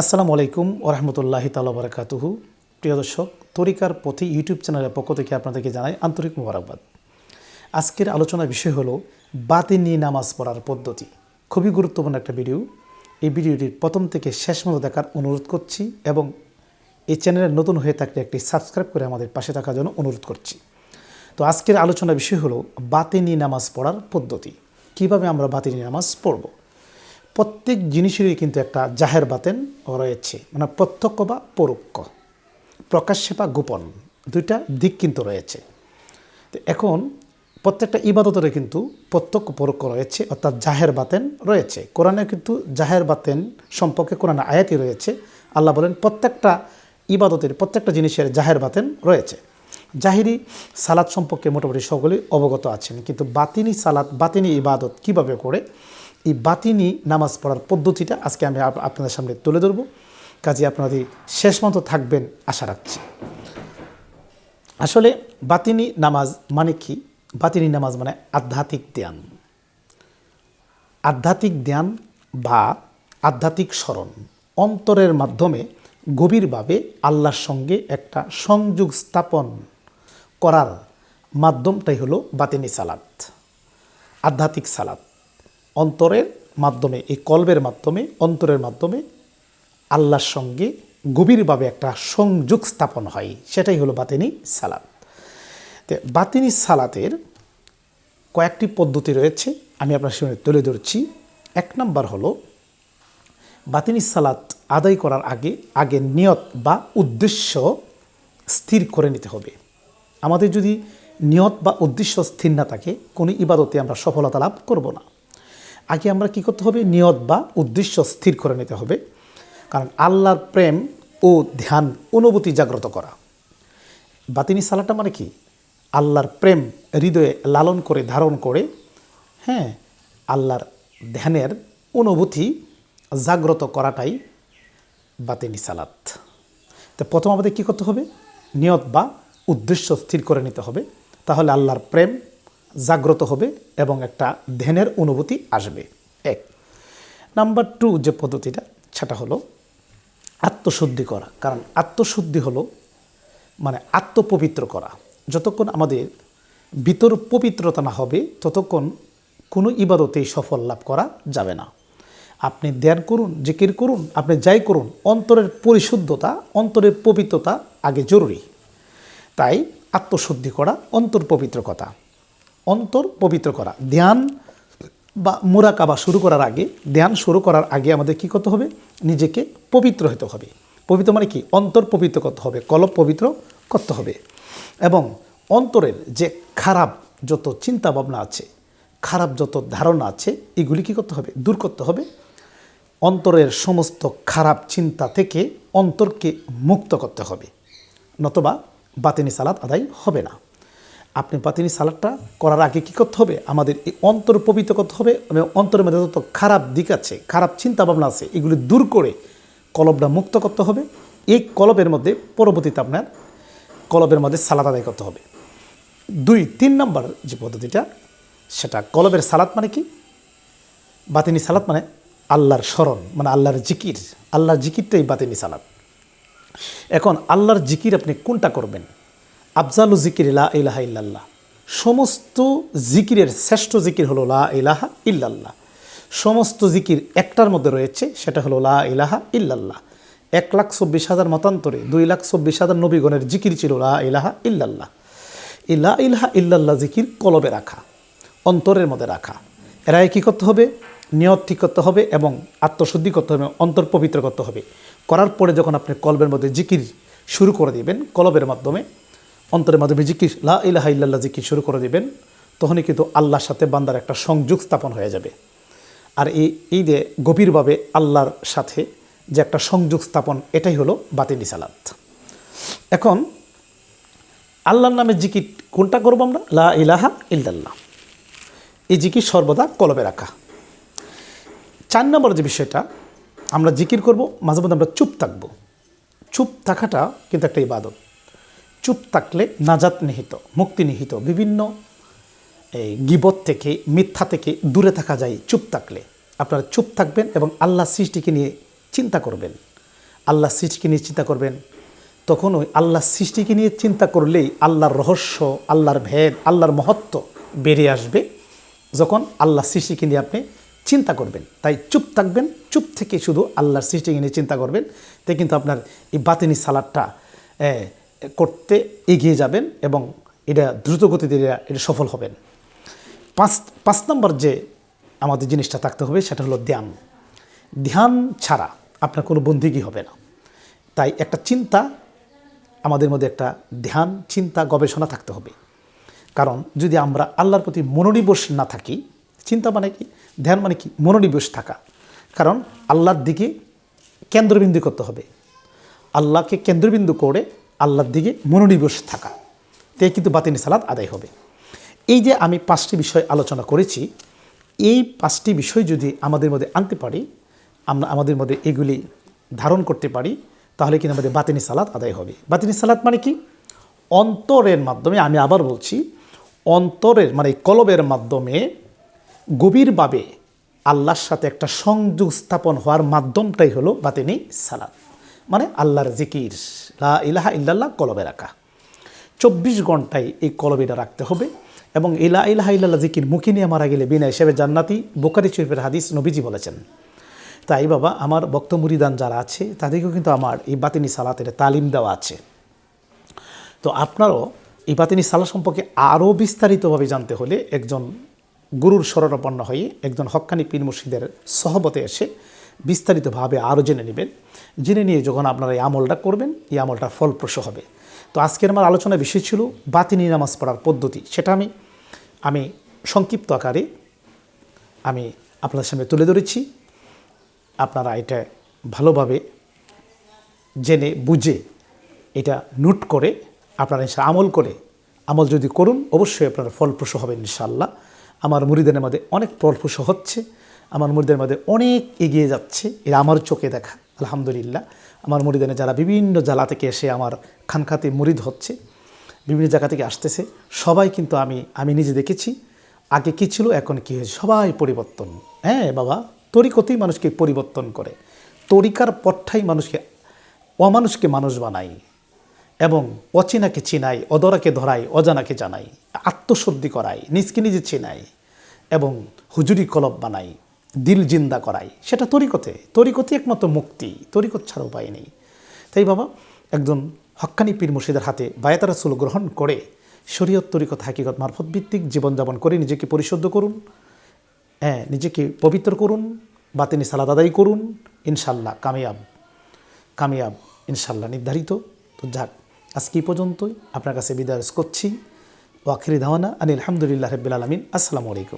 আসসালামু আলাইকুম ওরহমতুল্লাহি তালা বারাকাতুহু। প্রিয় দর্শক, তরিকার পথে ইউটিউব চ্যানেলের পক্ষ থেকে আপনাদেরকে জানাই আন্তরিক মোবারকবাদ। আজকের আলোচনার বিষয় হলো বাতিনি নামাজ পড়ার পদ্ধতি। খুবই গুরুত্বপূর্ণ একটা ভিডিও। এই ভিডিওটির প্রথম থেকে শেষ মতো দেখার অনুরোধ করছি এবং এই চ্যানেলে নতুন হয়ে থাকলে একটি সাবস্ক্রাইব করে আমাদের পাশে থাকার জন্য অনুরোধ করছি। তো আজকের আলোচনার বিষয় হলো বাতিনি নামাজ পড়ার পদ্ধতি। কীভাবে আমরা বাতিনি নামাজ পড়ব? প্রত্যেক জিনিসেরই কিন্তু একটা জাহের বাতেন রয়েছে। মানে প্রত্যক্ষ বা পরোক্ষ। প্রকাশ্যে বা গোপন। দুইটা দিক কিন্তু রয়েছে। তো এখন প্রত্যেকটা ইবাদতের কিন্তু প্রত্যক্ষ পরোক্ষ রয়েছে, অর্থাৎ জাহের বাতেন রয়েছে। কোরআনে কিন্তু জাহের বাতেন সম্পর্কে কোরআনে আয়াতি রয়েছে। আল্লাহ বলেন, প্রত্যেকটা ইবাদতের, প্রত্যেকটা জিনিসের জাহের বাতেন রয়েছে। জাহিরি সালাদ সম্পর্কে মোটামুটি সকলেই অবগত আছেন, কিন্তু বাতিনি সালাদ বাতিনি ইবাদত কীভাবে করে? এই বাতিনি নামাজ পড়ার পদ্ধতিটা আজকে আমি আপ- আপনাদের সামনে তুলে ধরবো। কাজে আপনাদের শেষ মতো থাকবেন, আশা রাখছি। আসলে বাতিনি নামাজ মানে কি? বাতিনি নামাজ মানে আধ্যাত্মিক ধ্যান। আধ্যাত্মিক ধ্যান বা আধ্যাত্মিক স্মরণ অন্তরের মাধ্যমে গভীরভাবে আল্লাহর সঙ্গে একটা সংযোগ স্থাপন করার মাধ্যমটাই হলো বাতিনি সালাত, আধ্যাত্মিক সালাত। অন্তরের মাধ্যমে, এই কল্বের মাধ্যমে, অন্তরের মাধ্যমে আল্লাহর সঙ্গে গভীরভাবে একটা সংযোগ স্থাপন হয়। সেটাই হলো বাতিনি সালাত। বাতিনি সালাতের কয়েকটি পদ্ধতি রয়েছে, আমি আপনার সামনে তুলে ধরছি। এক নম্বর হলো, বাতিনি সালাত আদায় করার আগে আগে নিয়ত বা উদ্দেশ্য স্থির করে নিতে হবে। আমাদের যদি নিয়ত বা উদ্দেশ্য স্থির না থাকে, কোনো ইবাদতে আমরা সফলতা লাভ করব না। আগে আমরা কি করতে হবে? নিয়ত বা উদ্দেশ্য স্থির করে নিতে হবে। কারণ আল্লাহর প্রেম ও ধ্যান অনুভূতি জাগ্রত করা। বাতিনি সালাটা মানে কি? আল্লাহর প্রেম হৃদয়ে লালন করে, ধারণ করে হ্যাঁ আল্লাহর ধ্যানের অনুভূতি জাগ্রত করাটাই বাতিনি সালাত তো প্রথম আমাদের কী করতে হবে? নিয়ত বা উদ্দেশ্য স্থির করে নিতে হবে। তাহলে আল্লাহর প্রেম জাগ্রত হবে এবং একটা ধ্যানের অনুভূতি আসবে। এক। নাম্বার টু যে পদ্ধতিটা, সেটা হলো আত্মশুদ্ধি করা। কারণ আত্মশুদ্ধি হলো মানে আত্মপবিত্র করা। যতক্ষণ আমাদের ভিতর পবিত্রতা না হবে, ততক্ষণ কোনো ইবাদতেই সফল লাভ করা যাবে না। আপনি ধ্যান করুন, জিকির করুন, আপনি যাই করুন, অন্তরের পরিশুদ্ধতা, অন্তরের পবিত্রতা আগে জরুরি। তাই আত্মশুদ্ধি করা, অন্তর পবিত্রকতা। অন্তর পবিত্র করা। ধ্যান বা মুরাকাবা শুরু করার আগে, ধ্যান শুরু করার আগে আমাদের কী করতে হবে? নিজেকে পবিত্র হতে হবে। পবিত্র মানে কি? অন্তর পবিত্র করতে হবে, কলব পবিত্র করতে হবে। এবং অন্তরের যে খারাপ যত চিন্তা ভাবনা আছে, খারাপ যত ধারণা আছে, এগুলি কী করতে হবে? দূর করতে হবে। অন্তরের সমস্ত খারাপ চিন্তা থেকে অন্তরকে মুক্ত করতে হবে। নতবা বাতিনি সালাত আদায় হবে না। আপনি বাতিনি সালাদটা করার আগে কী করতে হবে? আমাদের এই অন্তর পবিত্র করতে হবে এবং অন্তরের মধ্যে যত খারাপ দিক আছে, খারাপ চিন্তা ভাবনা আছে, এগুলি দূর করে কলবটা মুক্ত করতে হবে। এই কলবের মধ্যে পরবর্তীতে আপনার কলবের মধ্যে সালাদ আদায় করতে হবে। দুই, তিন নম্বর যে পদ্ধতিটা, সেটা কলবের সালাত মানে কি? বাতিনি সালাত মানে আল্লাহর স্মরণ মানে আল্লাহর জিকির। আল্লাহর জিকিরটাই বাতিনি সালাত এখন আল্লাহর জিকির আপনি কোনটা করবেন? আফজালু জিকির লা ইলাহা ইল্লাল্লাহ। সমস্ত জিকিরের শ্রেষ্ঠ জিকির হলো লা ইলাহা ইল্লাল্লাহ। সমস্ত জিকির একটার মধ্যে রয়েছে, সেটা হলো লা ইলাহা ইল্লাল্লাহ। এক লাখ চব্বিশ হাজার মতান্তরে দুই লাখ চব্বিশ হাজার নবীগণের জিকির ছিল লা ইলাহা ইল্লাল্লাহ। এই লা ইলাহা ইল্লাল্লাহ জিকির কলবে রাখা, অন্তরের মধ্যে রাখা। এরা কী করতে হবে? নিয়ত ঠিক করতে হবে এবং আত্মশুদ্ধি করতে হবে অন্তর পবিত্র করতে হবে। করার পরে যখন আপনি কলবের মধ্যে জিকির শুরু করে দিবেন, কলবের মাধ্যমে অন্তরের মাধ্যমে জিকির, লা ইলাহা ইল্লাল্লাহ জিকির শুরু করে দিবেন, তখনই কিন্তু আল্লাহর সাথে বান্দার একটা সংযোগ স্থাপন হয়ে যাবে। আর এই এই যে গভীরভাবে আল্লাহর সাথে যে একটা সংযোগ স্থাপন, এটাই হলো বাতিনি সালাত এখন, আল্লাহর নামে জিকির কোনটা করব আমরা? লা ইলাহা ইল্লাল্লাহ। এই জিকির সর্বদা কলবে রাখা। চার নম্বর যে বিষয়টা, আমরা জিকির করব, মাঝে মধ্যে আমরা চুপ থাকব। চুপ থাকাটা কিন্তু একটা ইবাদত। চুপ থাকলে নাজাত নিহিত, মুক্তি নিহিত, বিভিন্ন, এই গিবত থেকে, মিথ্যা থেকে দূরে থাকা যায় চুপ থাকলে। আপনারা চুপ থাকবেন এবং আল্লাহ সৃষ্টিকে নিয়ে চিন্তা করবেন। আল্লাহ সৃষ্টিকে নিয়ে চিন্তা করবেন। তখন ওই আল্লাহ সৃষ্টিকে নিয়ে চিন্তা করলেই আল্লাহর রহস্য, আল্লাহর ভেদ, আল্লাহর মহত্ব বেরিয়ে আসবে। যখন আল্লাহ সৃষ্টিকে নিয়ে আপনি চিন্তা করবেন। তাই চুপ থাকবেন, চুপ থেকে শুধু আল্লাহর সৃষ্টিকে নিয়ে চিন্তা করবেন। তাই কিন্তু আপনার এই বাতিনি সালাদটা করতে এগিয়ে যাবেন এবং এটা দ্রুতগতিতে এটা- এটা সফল হবেন। পাঁচ পাঁচ নম্বর যে আমাদের জিনিসটা থাকতে হবে সেটা হলো ধ্যান। ধ্যান ছাড়া আপনার কোনো বন্দিগি হবে না। তাই একটা চিন্তা, আমাদের মধ্যে একটা ধ্যান, চিন্তা, গবেষণা থাকতে হবে। কারণ যদি আমরা আল্লাহর প্রতি মনোনিবেশ না থাকি, চিন্তা মানে কি? ধ্যান মানে কি? মনোনিবেশ থাকা। কারণ আল্লাহর দিকে কেন্দ্রবিন্দু করতে হবে। আল্লাহকে কেন্দ্রবিন্দু করে আল্লাহর দিকে মনোনিবেশ থাকা। তে কিন্তু বাতিনি সালাদ আদায় হবে। এই যে আমি পাঁচটি বিষয় আলোচনা করেছি, এই পাঁচটি বিষয় যদি আমাদের মধ্যে আনতে পারি, আমরা আমাদের মধ্যে এগুলি ধারণ করতে পারি, তাহলে কিন্তু আমাদের বাতিনি সালাদ আদায় হবে। বাতিনি সালাদ মানে কি? অন্তরের মাধ্যমে, আমি আবার বলছি, অন্তরের মানে কলবের মাধ্যমে গভীরভাবে আল্লাহর সাথে একটা সংযোগ স্থাপন হওয়ার মাধ্যমটাই হলো বাতিনি সালাদ মানে আল্লাহর জিকির, লা ইলাহা ইল্লাল্লাহ কলবে রাখা। চব্বিশ ঘন্টায় এই কলবিটা রাখতে হবে এবং ইলা ইলাহা ইল্লাল্লাহ জিকির মুখে নিয়ে মারা গেলে বিনা হিসেবে জান্নাতি বোকারি শরীফের হাদিস নবীজি বলেছেন। তাই বাবা, আমার বক্ত মুরিদান যারা আছে, তাদেরকেও কিন্তু আমার এই বাতিনি সালাতের তালিম দেওয়া আছে। তো আপনারও এই বাতিনি সালা সম্পর্কে আরও বিস্তারিতভাবে জানতে হলে একজন গুরুর শরণাপন্ন হয়ে একজন হক্কানি পীর মুর্শিদের সহবতে এসে বিস্তারিতভাবে আরও জেনে নেবেন। জেনে নিয়ে যখন আপনারা এই আমলটা করবেন, এই আমলটা ফলপ্রসূ হবে। তো আজকের আমার আলোচনার বিষয় ছিল বাতিনি নামাজ পড়ার পদ্ধতি। সেটা আমি আমি সংক্ষিপ্ত আকারে আমি আপনাদের সামনে তুলে ধরেছি। আপনারা এটা ভালোভাবে জেনে, বুঝে এটা নোট করে আপনারা এসে আমল করে আমল যদি করুন, অবশ্যই আপনারা ফলপ্রসূ হবেন ইনশাআল্লাহ। আমার মুরিদের মধ্যে অনেক ফলপ্রসূ হচ্ছে। আমার মুরিদের মধ্যে অনেক এগিয়ে যাচ্ছে, এরা আমার চোখে দেখা, আলহামদুলিল্লাহ। আমার মুরিদানে যারা বিভিন্ন জেলা থেকে এসে আমার খানখাতে মুরিদ হচ্ছে, বিভিন্ন জায়গা থেকে আসতেছে, সবাই কিন্তু আমি আমি নিজে দেখেছি। আগে কী ছিল, এখন কী হয়েছে? সবাই পরিবর্তন। হ্যাঁ বাবা, তরিকতেই মানুষকে পরিবর্তন করে। তরিকার পথটাই মানুষকে, অমানুষকে মানুষ বানাই এবং অচেনাকে চিনাই অদরাকে ধরাই অজানাকে জানাই আত্মশুদ্ধি করাই নিজকে নিজে চিনাই এবং হুজুরি কলব বানাই দিল জিন্দা করাই। সেটা তরিকতে তরিকতে একমাত্র মুক্তি, তরিকত ছাড়া উপায় নেই। তাই বাবা, একজন হক্কানি পীর মুর্শিদের হাতে বায়াতা রাসুল গ্রহণ করে শরীয়ত তরিকত হাকিকত মারফত ভিত্তিক জীবনযাপন করে নিজেকে পরিশুদ্ধ করুন হ্যাঁ নিজেকে পবিত্র করুন বা তিনি সালাদ আদায় করুন ইনশাল্লাহ কামিয়াব কামিয়াব ইনশাল্লাহ নির্ধারিত। তো যাক, আজকে পর্যন্তই। আপনার কাছে বিদায় করছি। ওয়াখিরি ধাওয়ানা আনিল আলহামদুলিল্লাহ রবিল আলমিন। আসসালামু আলাইকুম।